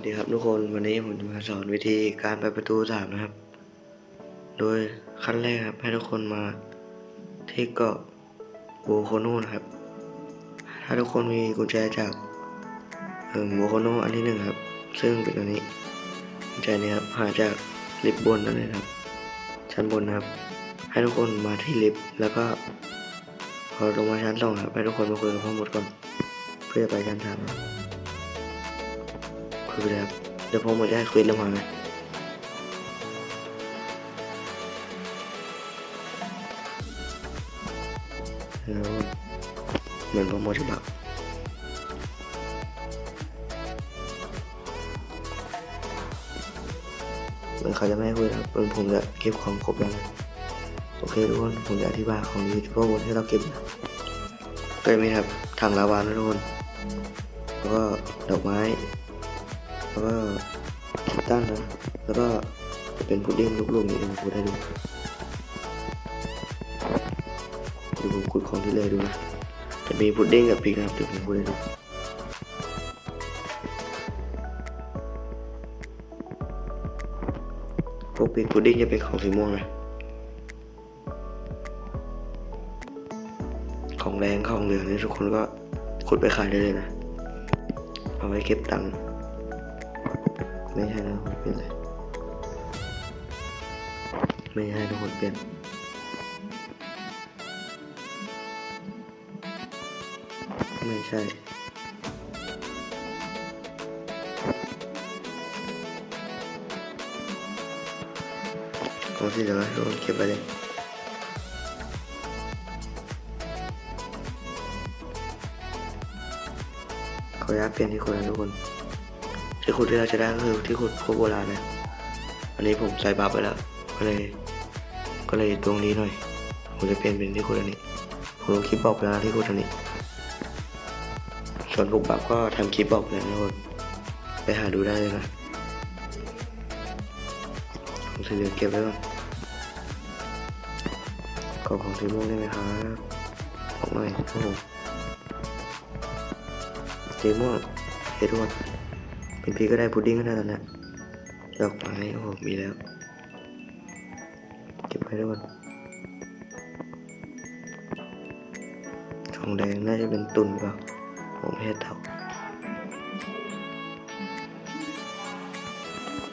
วัสดีครับทุกคนวันนี้ผมจะมาสอนวิธีการไปประตูสามนะครับ โดยขั้นแรกครับ ให้ทุกคนมาที่เกาะโบโคโนนะครับ ถ้าทุกคนมีกุญแจจากเอ่อโบโคโนอันที่หนึ่งครับ ซึ่งเป็นอันนี้กุญแจนี้ครับหาจากลิฟต์บนนั่นเลยครับ ชั้นบนนะครับ ให้ทุกคนมาที่ลิฟต์แล้วก็พอลงมาชั้นสองครับให้ทุกคนมาคุยกับพ่อหมดก่อนเพื่อไปชั้นสาม ครับคุยไปเลยครับเดี๋ยวผมจะให้คุยลงมานะแล้วเหมือนผมหมดที่แบบเหมือนเขาจะไม่คุยครับเหมือนผมจะเก็บของครบแล้วนะโอเคทุกคนผมจะอธิบายของดีที่พวกคนที่เราเก็บนะก็จะมีครับถังลาวานะทุกคนแล้วก็ดอกไม้ แล้วก็คิดตั้งนะ แล้วก็เป็นพุดดิ้งลูกๆนี่เองพูดให้ดูดูผมขุดของที่เลยดูนะจะมีพุดดิ้งกับพริกนะครับเดี๋ยวผมพูดให้ดูพวกพริกพุดดิ้งจะเป็นของสีม่วงนะของแดงของเหลืองนี่ทุกคนก็ขุดไปขายได้เลยนะ เอาไว้เก็บตังค์ ไม่ใช่นะเปลี่ยนเลย ไม่ใช่ทุกคนเปลี่ยนไม่ใช่ของที่เหลือทุกคนเก็บไปเลยขออนุญาตเปลี่ยนที่คนนะทุกคน ที่ขุดที่เราจะได้ก็คือที่ขุดพวกโบราณนะอันนี้ผมใส่บัฟไปแล้ว ก็เลย ก็เลยตรงนี้หน่อย ผมจะเปลี่ยนเป็นที่ขุดอันนี้ ผมลงคลิปบอกไปแล้วที่ขุดอันนี้ ส่วนพวกบัฟก็ทำคลิปบอกไปแล้วนะทุกคนไปหาดูได้เลยนะผมจะเหลือเก็บไว้ก่อนของของสีม่วงได้ไหมครับของหน่อยครับผมสีม่วงเฮ้ยทุกคน็นพี่ก็ได้พุดดิ้งก็ได้ตอนนี้ดอกไม้โอ้โหมีแล้ว เก็บไว้ด้วยก่อนทองแดงน่าจะเป็นตุนเปล่าผมไม่ให้เท่า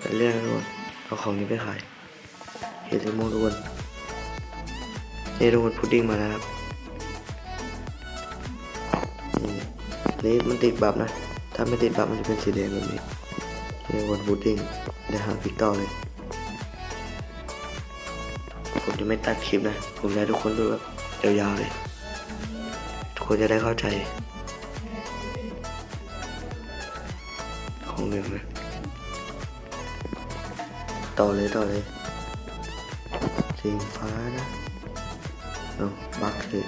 ไปเรื่องนะทุกคนเอาของนี้ไปขายเฮซิโมทุกคนนี่ทุกคนพุดดิ้งมาแล้วครับนี่นี่มันติดบับนะ ถ้าไม่ติดบับมันจะเป็นสีแดงแบบนี้นี่วันพุดดิ้งเดี๋ยวหาพิกต่อเลย ผมจะไม่ตัดคลิปนะ ผมจะให้ทุกคนดูแบบยาวๆเลย ทุกคนจะได้เข้าใจ ของเหลืองนะ ต่อเลยต่อเลยสีฟ้านะเอาบักเลย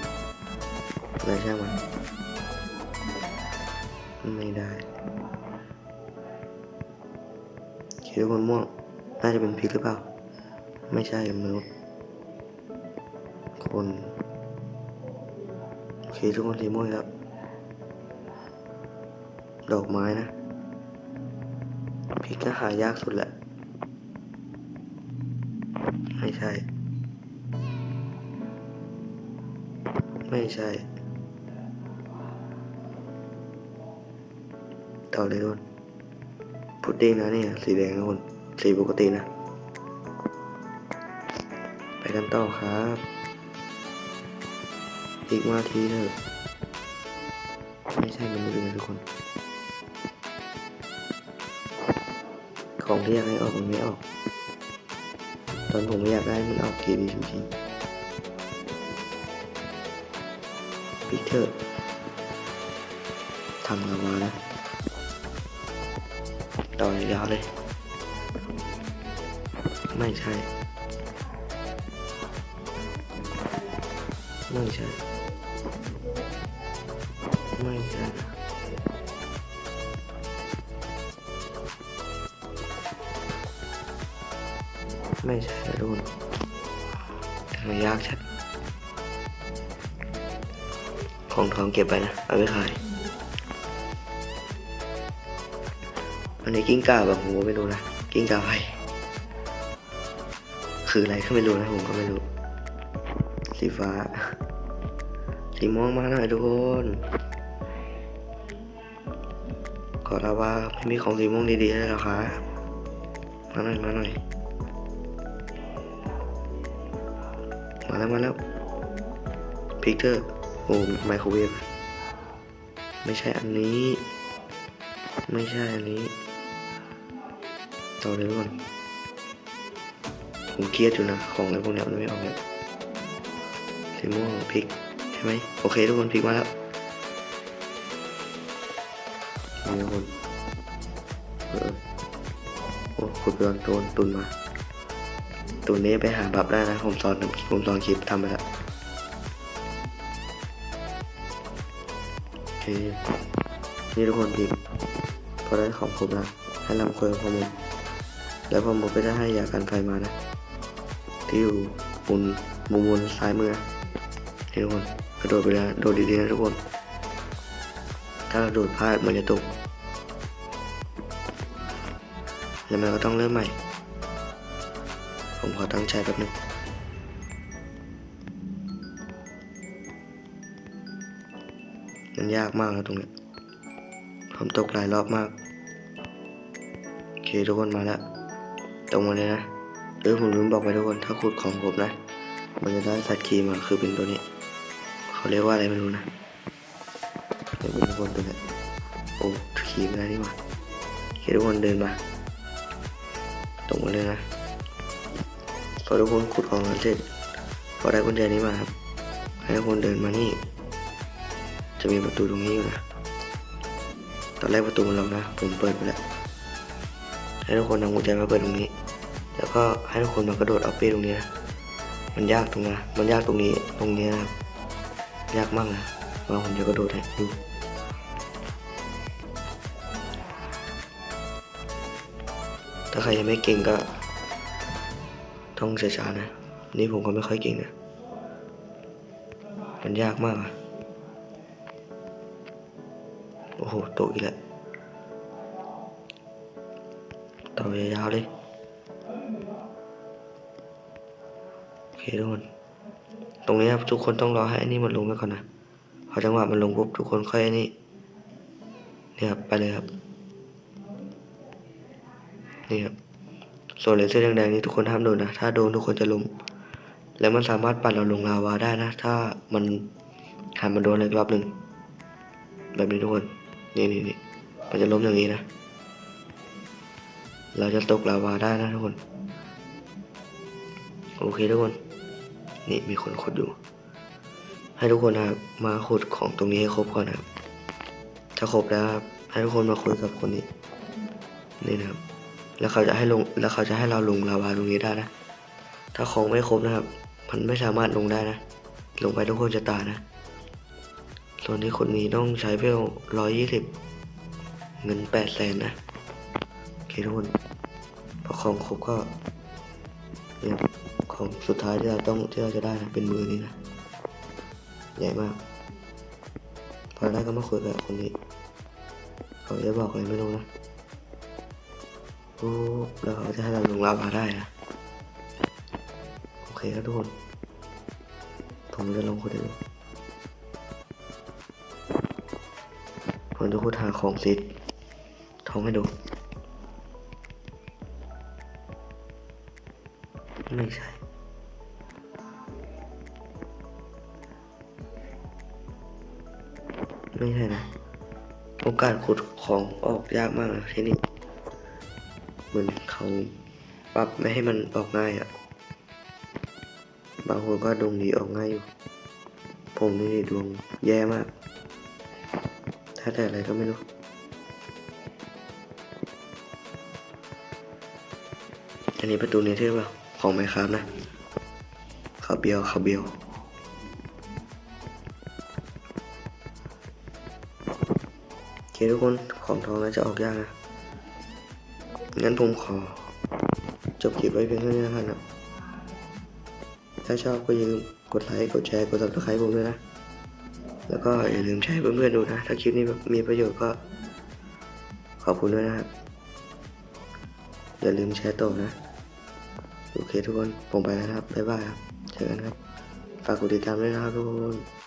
อะไรใช่างมัน ไม่ได้เคิดว่ามันม่วง น่าจะเป็นพริกหรือเปล่า ไม่ใช่มนุษย์คนโอเคทุกคนสีม่วงครับ ดอกไม้นะพริกก็หายากสุดแหละ ไม่ใช่ ไม่ใช่ ต่อเลยทุกคนพุดดิ้งนะเนี่ยสีแดงนะคนสีปกตินะ ไปกันต่อครับอีกมาทีเถอะไม่ใช่มันเลยนะทุกคน ของที่อยากให้ออกมันไม่ออก ตอนผมไม่อยากได้มันออกกีดีจริงๆปิกเถอะทำกันมานะ ต่อยาวเลย ไม่ใช่ ไม่ใช่ ไม่ใช่ไม่ใช่นะทุกคนทำไมยากชัด ของทองเก็บไปนะ เอาไปขาย อันนี้กิ้งก่าแบบผมก็ไม่รู้นะกิ้งก่าไฟคืออะไรก็ไม่รู้นะผมก็ไม่รู้ สีฟ้า สีม่วงมาหน่อยทุกคนขอรับว่าไม่มีของสีม่วงดีๆเลยหรอคะมาหน่อยมาหน่อยมาแล้วมาแล้วพิกเตอร์โอ้ไมโครเวฟไม่ใช่อันนี้ ไม่ใช่อันนี้ ต่อเลยทุกคนผมเครียดอยู่นะ ของอะไรพวกนี้มันไม่ออกเลยสีม่วงพริกใช่ไหมโอเคทุกคนพริกมาแล้วนี่ทุกคนเออโอ้คุณเบืองโดนตุนมาตัวนี้ไปหาบับได้นะ ผมสอนผมสอนคลิปทำไปแล้วโอเคนี่ทุกคนพิมพ์พอได้ของครบแล้วให้นำเคยกับพ่อมุม แล้วพ่อมุมก็จะให้ยากันไฟมานะที่อยู่มุมมุมบนซ้ายมือนะทุกคนกระโดดไปแล้วโดดดีๆนะทุกคน ถ้าเราโดดพลาดมันจะตกแล้วมันก็ต้องเริ่มใหม่ ผมขอตั้งใจแป๊บนึงมันยากมากนะตรงเนี้ยผมตกหลายรอบมาก โอเคทุกคนมาแล้ว ตรงมาเลยนะเออผมลืมบอกไปทุกคนถ้าขุดของผมนะมันจะได้สัตว์คีย์มาคือเป็นตัวนี้ เขาเรียกว่าอะไรไม่รู้นะเป็นทุกคนตัวนี้โอ้คีมได้นี่หว่าโอเคทุกคนเดินมา ตรงมาเลยนะพอทุกคนขุดของเสร็จพอได้กุญแจนี้มาครับให้ทุกคนเดินมานี่ จะมีประตูตรงนี้อยู่นะตอนแรกประตูมันล็อกนะ ผมเปิดไปแล้ว ให้ทุกคนนำกุญแจมาเปิดตรงนี้ แล้วก็ให้ทุกคนมากระโดดเอาเป้ตรงนี้นะมันยากตรงนะมันยากตรงนี้ตรงนี้นะครับยากมากนะว่าผมจะกระโดดให้ดูถ้าใครยังไม่เก่งก็ต้องช้าๆนะ นี่ผมก็ไม่ค่อยเก่งนะ มันยากมากอะโอ้โห ตกอีกแล้ว ต่อยาวเลยโอเคทุกคน ตรงนี้ครับทุกคนต้องรอให้อันนี้มันลงไปก่อนนะพอจังหวะมันลงปุ๊บทุกคนค่อยอันนี้นี่ครับไปเลยครับนี่ครับส่วนเลเซอร์แดงๆนี่ทุกคนห้ามโดนนะถ้าโดนทุกคนจะล้มแล้วมันสามารถปัดเราลงลาวาได้นะ ถ้ามันหันมาโดนอีกรอบหนึ่งแบบนี้ทุกคนนี่นี่นี่มันจะล้มอย่างนี้นะ เราจะตกลาวาได้นะทุกคน โอเคทุกคน นี่มีคนขุดอยู่ ให้ทุกคนนะครับมาขุดของตรงนี้ให้ครบก่อนนะครับถ้าครบแล้วให้ทุกคนมาคุยกับคนนี้นี่นะครับ แล้วเขาจะให้ลงแล้วเขาจะให้เราลงลาวาตรงนี้ได้นะ ถ้าของไม่ครบนะครับ มันไม่สามารถลงได้นะ ลงไปทุกคนจะตายนะ ส่วนที่คนนี้ต้องใช้เวลร้อยยี่สิบเงินแปดแสนนะ เคทุกคนพอของครบก็เนี่ยของสุดท้ายที่เราต้องที่เราจะได้นะเป็นมือนี้นะใหญ่มาก พอได้ก็มาคุยกับคนนี้เขาจะบอกอะไรไม่รู้นะปุ๊บแล้วเขาจะให้เราลงลาวาได้นะโอเคครับทุกคน ผมจะลงคุยดูผมจะคุยหาของซิดท้องให้ดู ไม่ใช่ ไม่ใช่นะ โอกาสขุดของออกยากมากนะที่นี่เหมือนเขาปรับไม่ให้มันออกง่ายอะ่ะ บางคนก็ดวงดีออกง่ายอยู่ ผมนี่ดวงแย่มาก ถ้าแต่อะไรก็ไม่รู้อันนี้ประตูเนเธอร์เปล่า ของไมครับนะขาเบียวขาเบียวโอเคทุกคนของทองน่าจะออกยากนะ งั้นผมขอ จบคลิปไว้เพียงเท่านี้นะครับ ถ้าชอบก็อย่าลืมกดไลค์ กดแชร์ กด subscribe ผมด้วยนะ แล้วก็อย่าลืมแชร์เพื่อนๆดูนะ ถ้าคลิปนี้มีประโยชน์ก็ขอบคุณด้วยนะครับ อย่าลืมแชร์ต่อนะ เคทุกคน ผมไปแล้วครับ บ๊ายบายครับ เจอกันครับ ฝากกดติดตามด้วยนะครับทุกคน